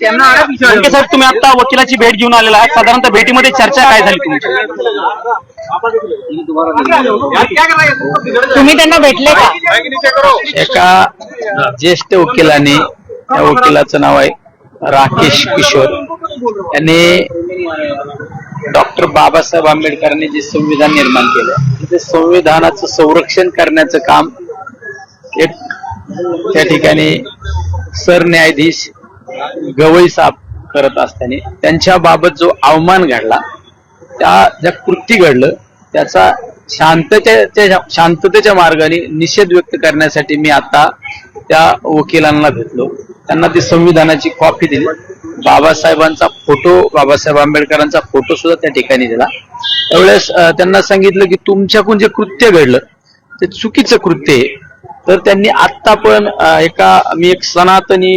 साहेब तुम्ही आता वकिलाची भेट घेऊन आलेला आहात. साधारणतः भेटीमध्ये चर्चा काय झाली तुमची? तुम्ही त्यांना भेटले का? एका ज्येष्ठ वकिलाने त्या वकिलाचं नाव आहे राकेश किशोर. यांनी डॉक्टर बाबासाहेब आंबेडकरांनी जे संविधान निर्माण केलं ते संविधानाचं संरक्षण करण्याचं काम एक त्या ठिकाणी सरन्यायाधीश गवई साफ करत असताना त्यांच्या बाबत जो अवमान घडला त्या ज्या कृती घडलं त्याचा शांततेच्या शांततेच्या मार्गाने निषेध व्यक्त करण्यासाठी मी आता त्या वकिलांना भेटलो. त्यांना ती संविधानाची कॉपी दिली. बाबासाहेबांचा फोटो बाबासाहेब आंबेडकरांचा फोटो सुद्धा त्या ठिकाणी दिला. त्यावेळेस त्यांना सांगितलं की तुमच्याकडून जे कृत्य घडलं ते चुकीचं कृत्य आहे. तर त्यांनी आत्ता पण एका मी एक सनातनी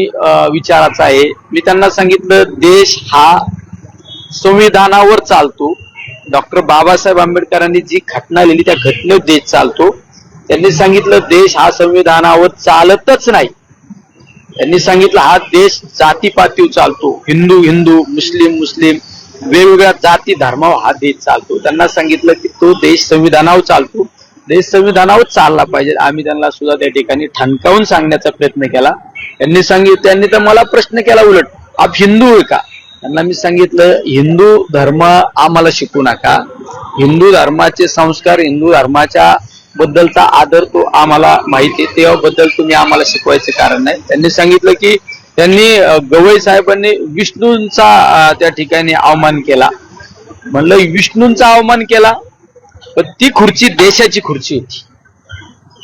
विचाराचा आहे. मी त्यांना सांगितलं देश हा संविधानावर चालतो. डॉक्टर बाबासाहेब आंबेडकरांनी जी घटना लिहिली त्या घटनेवर देश चालतो. त्यांनी सांगितलं देश हा संविधानावर चालतच नाही. त्यांनी सांगितलं हा देश जातीपातीवर चालतो. हिंदू हिंदू मुस्लिम मुस्लिम वेगवेगळ्या जाती धर्मावर हा देश चालतो. त्यांना सांगितलं की तो देश संविधानावर चालतो. देश संविधानावर चालला पाहिजे. आम्ही त्यांना सुद्धा त्या ठिकाणी ठणकावून सांगण्याचा प्रयत्न केला. त्यांनी सांगितलं त्यांनी तर मला प्रश्न केला उलट आप हिंदू आहे का? त्यांना मी सांगितलं हिंदू धर्म आम्हाला शिकू नका. हिंदू धर्माचे संस्कार हिंदू धर्माच्या बद्दलचा आदर तो आम्हाला माहिती आहे. तेव्हाबद्दल तुम्ही आम्हाला शिकवायचं कारण नाही. त्यांनी सांगितलं की त्यांनी गवई साहेबांनी विष्णूंचा त्या ठिकाणी अवमान केला. म्हणलं विष्णूंचा अवमान केला? पण ती खुर्ची देशाची खुर्ची होती.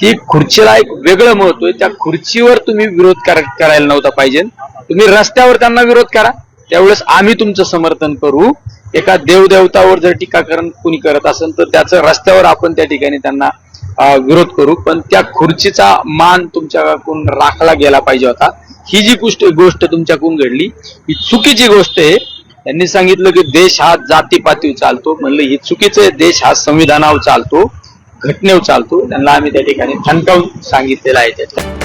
ती खुर्चीला एक वेगळं महत्त्व आहे. त्या खुर्चीवर तुम्ही विरोध करायला नव्हता पाहिजे. तुम्ही रस्त्यावर त्यांना विरोध करा. त्यावेळेस आम्ही तुमचं समर्थन करू. एका देवदेवतावर जर टीकाकरण कुणी करत असेल तर त्याचं रस्त्यावर आपण त्या ठिकाणी त्यांना विरोध करू. पण त्या खुर्चीचा मान तुमच्याकडून राखला गेला पाहिजे होता. ही जी गोष्ट गोष्ट तुमच्याकडून घडली ही चुकीची गोष्ट आहे. त्यांनी सांगितलं की देश हा जातीपातीवर चालतो. म्हणलं ही चुकीचं आहे. देश हा संविधानावर चालतो घटनेवर चालतो. त्यांना आम्ही त्या ठिकाणी ठणकावून सांगितलेलं आहे त्याच्या